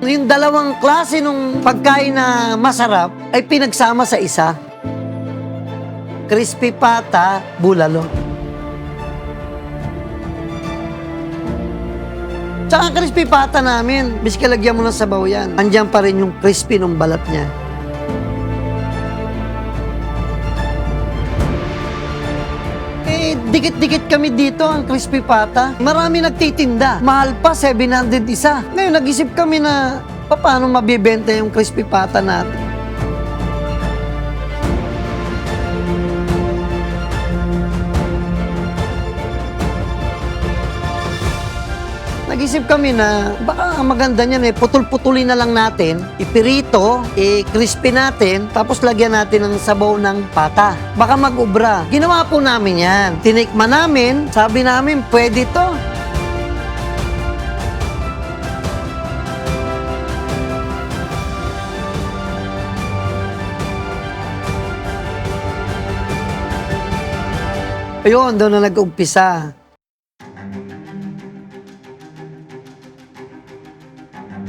Yung dalawang klase ng pagkain na masarap ay pinagsama sa isa. Crispy pata, bulalo. Tsaka crispy pata namin, miski lagyan mo ng sabaw yan, andyan pa rin yung crispy ng balat niya. Dikit-dikit kami dito ang crispy pata. Marami nagtitinda. Mahal pa, 700 isa. Ngayon, nag-isip kami na paano mabibenta yung crispy pata natin. Nag-isip kami na baka maganda niyan eh, putol-putulin na lang natin, ipirito, i-crispy natin, tapos lagyan natin ng sabaw ng pata. Baka mag-ubra. Ginawa po namin yan. Tinikman namin, sabi namin, pwede to. Ayun, doon na nag-umpisa.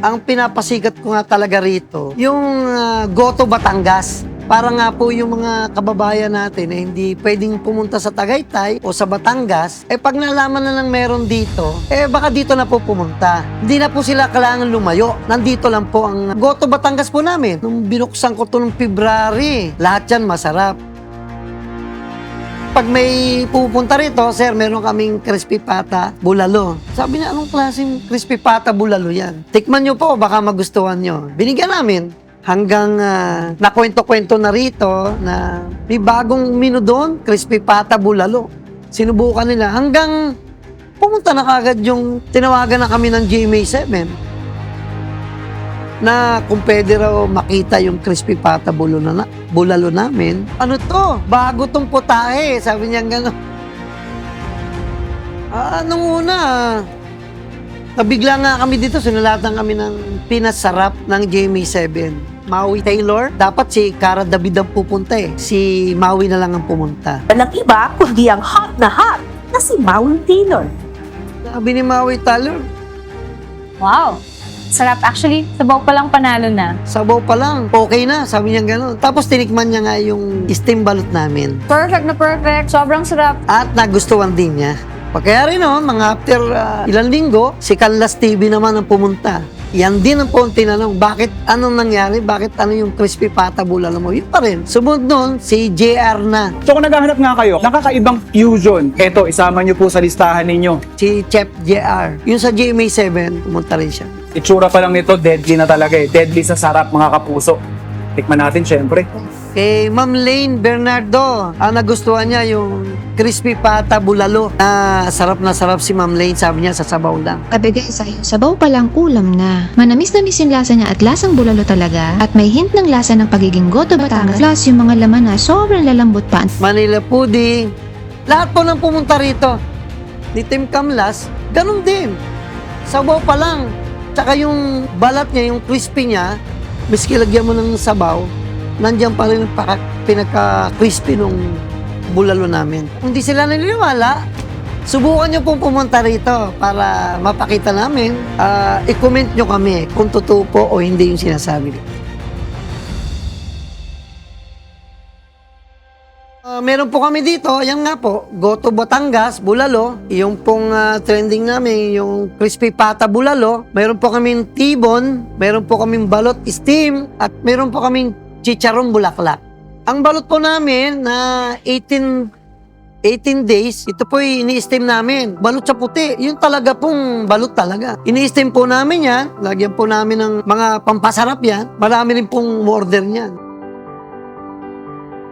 Ang pinapasikat ko nga talaga rito, yung ah, Goto Batangas. Para nga po yung mga kababayan natin eh, hindi pwedeng pumunta sa Tagaytay o sa Batangas, eh pag nalaman na lang meron dito, eh baka dito na po pumunta. Hindi na po sila kailangan lumayo. Nandito lang po ang Goto Batangas po namin. Nung binuksan ko to nung February, lahat yan masarap. Pag may pupunta rito, sir, meron kaming crispy pata bulalo. Sabi niya, anong klaseng crispy pata bulalo yan? Tikman niyo po, baka magustuhan niyo. Binigyan namin. Hanggang ah, nakwento-kwento na rito na may bagong menu doon, crispy pata bulalo. Sinubukan nila hanggang pumunta na kagad yung tinawagan na kami ng GMA7 na kung pwede raw makita yung crispy pata bulalo, na, bulalo namin. Ano to? Bago tong putahe. Sabi niya gano'n. Ah, nung una, nabigla nga kami dito, sinulatan kami ng pinasarap ng Jamie 7. Maui Taylor, dapat si Cara David ang pupunta eh. Si Maui na lang ang pumunta. Walang iba kundi ang hot na hot na si Maui Taylor. Sabi ni Maui Taylor, Wow! Sarap. Actually, sabaw pa lang panalo na. sabaw pa lang, okay na. Sabi niya gano'n. Tapos tinikman niya nga yung steam balot namin. Perfect na perfect. Sobrang sarap. at nagustuhan din niya. Pagkaya rin noon, mga after ah, ilang linggo, si Canlas TV naman ang pumunta. Yan din ang po ang tinanong, bakit anong nangyari? Bakit ano yung crispy pata bulalo mo? Yun pa rin. Sumunod noon, si JR na. So kung naghahanap nga kayo, nakakaibang fusion. Eto, isama nyo po sa listahan ninyo. Si Chef JR. Yung sa GMA7, pumunta rin siya. Itsura pa lang nito, deadly na talaga eh. Deadly sa sarap mga kapuso. Tikman natin syempre. Kay Ma'am Lane Bernardo, ang nagustuhan niya yung crispy pata bulalo. Ah, sarap na sarap si Ma'am Lane, sabi niya sa sabaw lang. Kabigay sa'yo, sabaw pa lang ulam na. Manamis na yung lasa niya at lasang bulalo talaga. At may hint ng lasa ng pagiging goto Batangas. Plus yung mga laman na sobrang lalambot pa. Manila pudding. Lahat po nang pumunta rito. Ni Tim Camlas, ganun din. Sabaw pa lang. Tsaka yung balat niya, yung crispy niya, miski lagyan mo ng sabaw, nandiyan pa rin paka- pinaka-crispy nung bulalo namin. Kung di sila naniniwala, subukan niyo pong pumunta rito para mapakita namin. Ah, i-comment nyo kami kung totoo po o hindi yung sinasabi nito. Meron po kami dito, yan nga po, Goto Batangas, Bulalo. Yung pong ah, trending namin, yung crispy pata bulalo. Meron po kaming tibon, meron po kaming balot steam, at meron po kaming chicharong bulaklak. Ang balot po namin na 18 18 days, ito po ini-steam namin. Balot sa puti. Yung talaga pong balot talaga. Ini-steam po namin yan. Lagyan po namin ng mga pampasarap yan. Marami rin pong order niyan.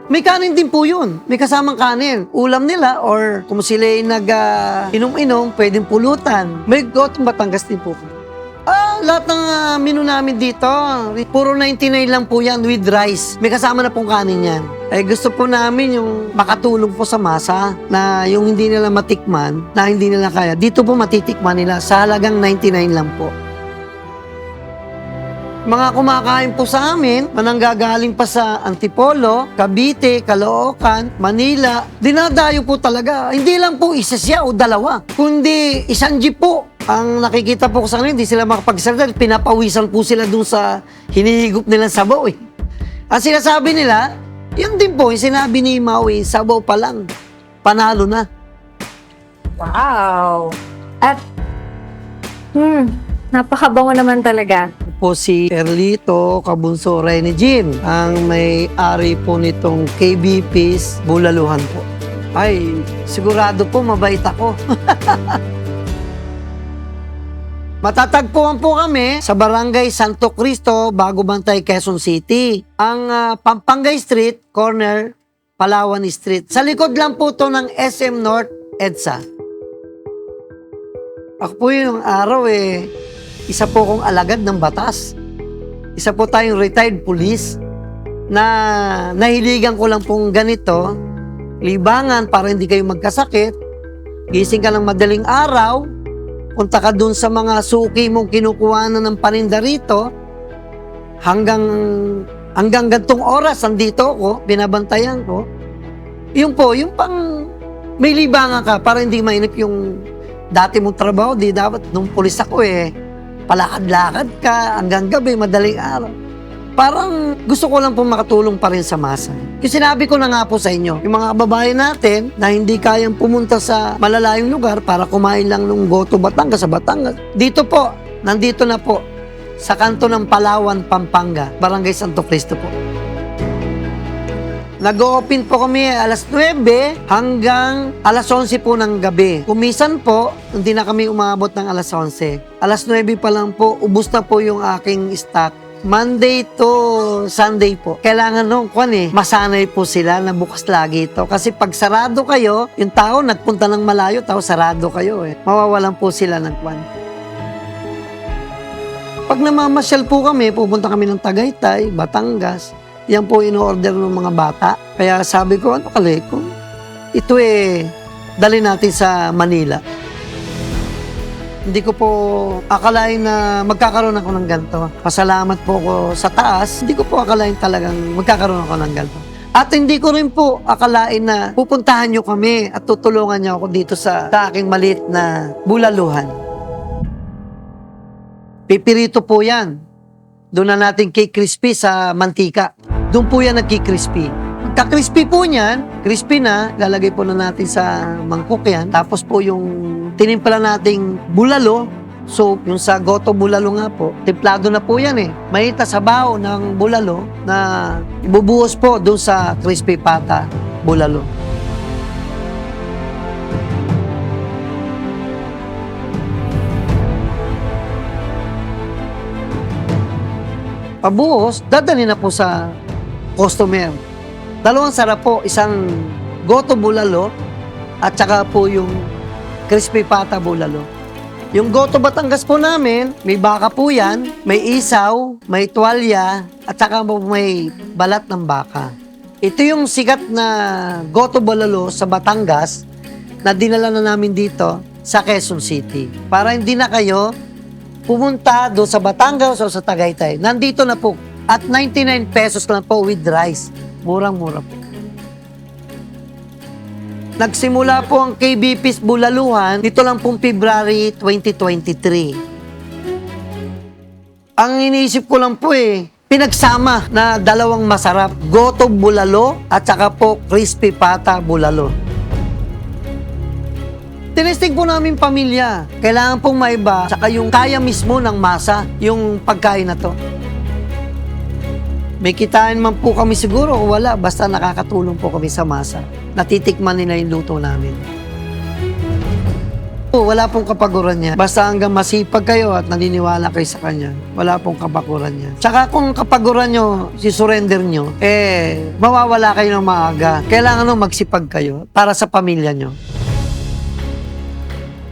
May kanin din po yun. May kasamang kanin. Ulam nila or kung sila ay nag-inom-inom, pwedeng pulutan. May gotong Batangas din po. Ah, lahat ng ah, menu namin dito, puro 99 lang po yan with rice. May kasama na pong kanin yan. Eh, gusto po namin yung makatulong po sa masa na yung hindi nila matikman, na hindi nila kaya. Dito po matitikman nila sa halagang 99 lang po. Mga kumakain po sa amin, mananggagaling pa sa Antipolo, Cavite, Caloocan, Manila, dinadayo po talaga. Hindi lang po isa siya o dalawa, kundi isang jeep po Ang nakikita po ko sa kanila, hindi sila makapagsalita. Pinapawisan po sila dun sa hinihigop nilang sabaw eh. Ang sinasabi nila, yun din po, yung sinabi ni Maui, sabaw pa lang, panalo na. Wow. At, hmm, napakabango naman talaga. Po si Erlito Kabunso Rene Jean, ang may-ari po nitong KBP's Bulaluhan po. Ay, sigurado po mabait ako. Matatagpuan po kami sa Barangay Santo Cristo, Bago Bantay, Quezon City. Ang ah, Pampangay Street, corner Palawan Street. Sa likod lang po to ng SM North EDSA. Ako po yung araw eh, isa po kong alagad ng batas. Isa po tayong retired police na nahiligan ko lang pong ganito, libangan para hindi kayo magkasakit. Gising ka ng madaling araw, punta ka dun sa mga suki mong kinukuha na ng paninda rito, hanggang hanggang gantong oras, andito ako, binabantayan ko. Yung po, yung pang may libangan ka para hindi mainip yung dati mong trabaho, di dapat nung pulis ako eh, palakad-lakad ka hanggang gabi, madaling araw. Parang gusto ko lang po makatulong pa rin sa masa. Yung sinabi ko na nga po sa inyo, yung mga kababayan natin na hindi kayang pumunta sa malalayong lugar para kumain lang ng Goto Batangas sa Batangas. Dito po, nandito na po, sa kanto ng Palawan, Pampanga, Barangay Santo Cristo po. Nag-open po kami alas 9 hanggang alas 11 po ng gabi. Kumisan po, hindi na kami umabot ng alas 11. Alas 9 pa lang po, ubus na po yung aking stock. Monday to Sunday po. Kailangan nung kwan eh, masanay po sila na bukas lagi ito. Kasi pag sarado kayo, yung tao nagpunta ng malayo, tao sarado kayo eh. Mawawalan po sila ng kwan. Pag namamasyal po kami, pupunta kami ng Tagaytay, Batangas, yan po in-order ng mga bata. Kaya sabi ko, ano kali, kung ito eh, dali natin sa Manila. Hindi ko po akalain na magkakaroon ako ng ganito. Pasalamat po ko sa taas. Hindi ko po akalain talagang magkakaroon ako ng ganito. At hindi ko rin po akalain na pupuntahan nyo kami at tutulungan nyo ako dito sa, sa aking maliit na bulaluhan. Pipirito po yan. Doon na natin cake crispy sa mantika. Doon po yan nagki-crispy. Pagka-crispy po niyan, crispy na, lalagay po na natin sa mangkok yan. Tapos po yung tinimpla nating bulalo, so yung sa goto bulalo nga po, templado na po yan eh. Mainit na sabaw ng bulalo na ibubuhos po doon sa crispy pata bulalo. Pabuhos, dadali na po sa customer. Dalawang sarap po, isang goto bulalo at saka po yung crispy pata bulalo. Yung goto Batangas po namin, may baka po yan, may isaw, may tuwalya, at saka po may balat ng baka. Ito yung sikat na goto bulalo sa Batangas na dinala na namin dito sa Quezon City. Para hindi na kayo pumunta do sa Batangas o sa Tagaytay. Nandito na po. At 99 pesos lang po with rice. Murang-mura po. Nagsimula po ang KBP's Bulaluhan dito lang pong February 2023. Ang iniisip ko lang po eh, pinagsama na dalawang masarap. Goto bulalo at saka po crispy pata bulalo. Tinesting po namin pamilya. Kailangan pong maiba saka yung kaya mismo ng masa, yung pagkain na to. May kitain man po kami siguro o wala, basta nakakatulong po kami sa masa. Natitikman nila yung luto namin. Po, wala pong kapaguran niya. Basta hanggang masipag kayo at naniniwala kayo sa kanya, wala pong kapaguran niya. Tsaka kung kapaguran nyo, si surrender nyo, eh, mawawala kayo ng maaga. Kailangan nung magsipag kayo para sa pamilya nyo.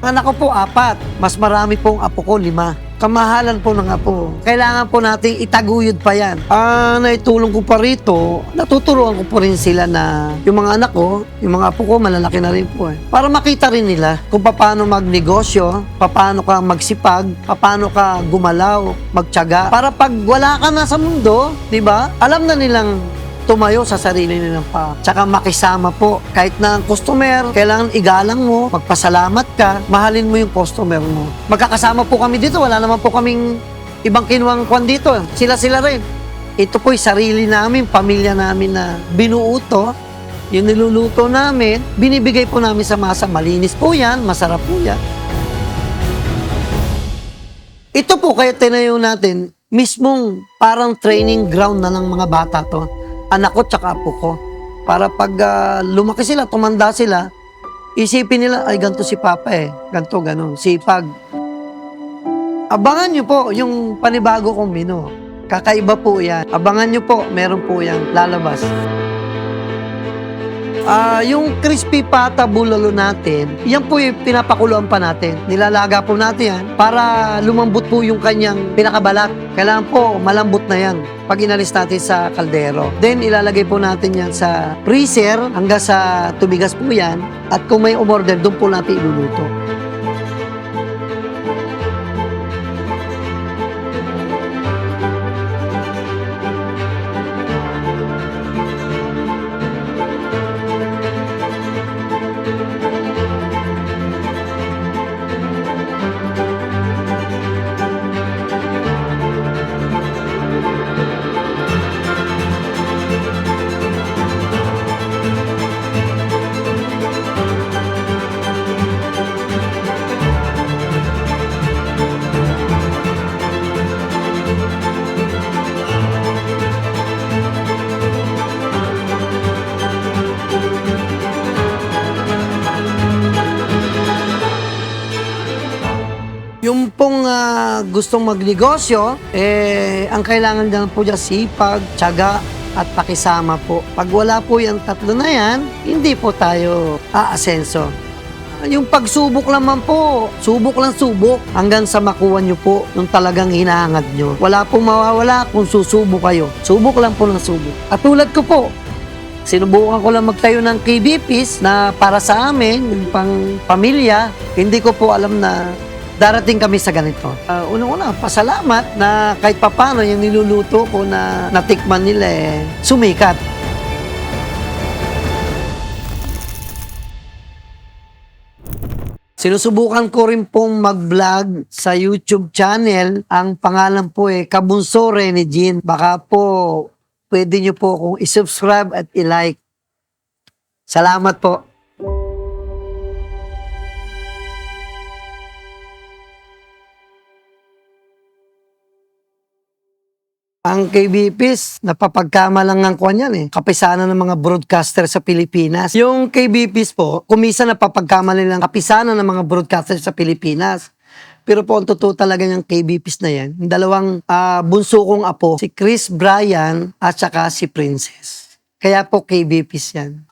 Anak ko po, apat. Mas marami pong apo ko, lima. Kamahalan po ng apo. Kailangan po nating itaguyod pa yan. Ah, naitulong ko pa rito, natuturuan ko po rin sila na yung mga anak ko, yung mga apo ko, malalaki na rin po eh. Para makita rin nila kung paano magnegosyo, paano ka magsipag, paano ka gumalaw, magtiyaga. Para pag wala ka na sa mundo, di ba, alam na nilang tumayo sa sarili nilang pa. Tsaka makisama po. Kahit na ang customer, kailangan igalang mo, magpasalamat ka, mahalin mo yung customer mo. Magkakasama po kami dito, wala naman po kaming ibang kinuwang kwan dito. Sila-sila rin. Ito po'y sarili namin, pamilya namin na binuo to. Yung niluluto namin, binibigay po namin sa masa. Malinis po yan, masarap po yan. Ito po kaya tinayo natin, mismong parang training ground na ng mga bata to. Anak ko tsaka apo ko. Para pag ah, lumaki sila, tumanda sila, isipin nila, ay ganito si Papa eh. Ganito, ganun. Sipag. Abangan nyo po yung panibago kong menu. Kakaiba po yan. Abangan nyo po, meron po yan lalabas. Ah, yung crispy pata bulalo natin, yan po yung pinapakuluan pa natin. Nilalaga po natin yan para lumambot po yung kanyang pinakabalat. Kailangan po malambot na yan pag inalis natin sa kaldero. Then ilalagay po natin yan sa freezer hanggang sa tubigas po yan. At kung may umorder, doon po natin iluluto. Gustong magnegosyo, eh, ang kailangan lang po dyan sipag, tiyaga, at pakisama po. Pag wala po yung tatlo na yan, hindi po tayo aasenso. Yung pagsubok naman po, subok lang subok hanggang sa makuha nyo po yung talagang hinahangad nyo. Wala pong mawawala kung susubok kayo. Subok lang po ng subok. At tulad ko po, sinubukan ko lang magtayo ng KBPs na para sa amin, yung pang pamilya, hindi ko po alam na darating kami sa ganito. Uh, Unang-una, pasalamat na kahit papano yung niluluto ko na natikman nila eh, sumikat. Sinusubukan ko rin pong mag-vlog sa YouTube channel. Ang pangalan po eh, Kabunso Rene Jean. Baka po pwede nyo po kung isubscribe at i-like. Salamat po. Ang KBPs, napapagkamalang ng kwan yan eh. Kapisanan ng mga broadcaster sa Pilipinas. Yung KBPs po, kumisa napapagkamali ng kapisanan ng mga broadcaster sa Pilipinas. Pero po, ang totoo talaga ng KBPs na yan, yung dalawang ah, bunso kong apo, si Chris Bryan at saka si Princess. Kaya po KBPs yan.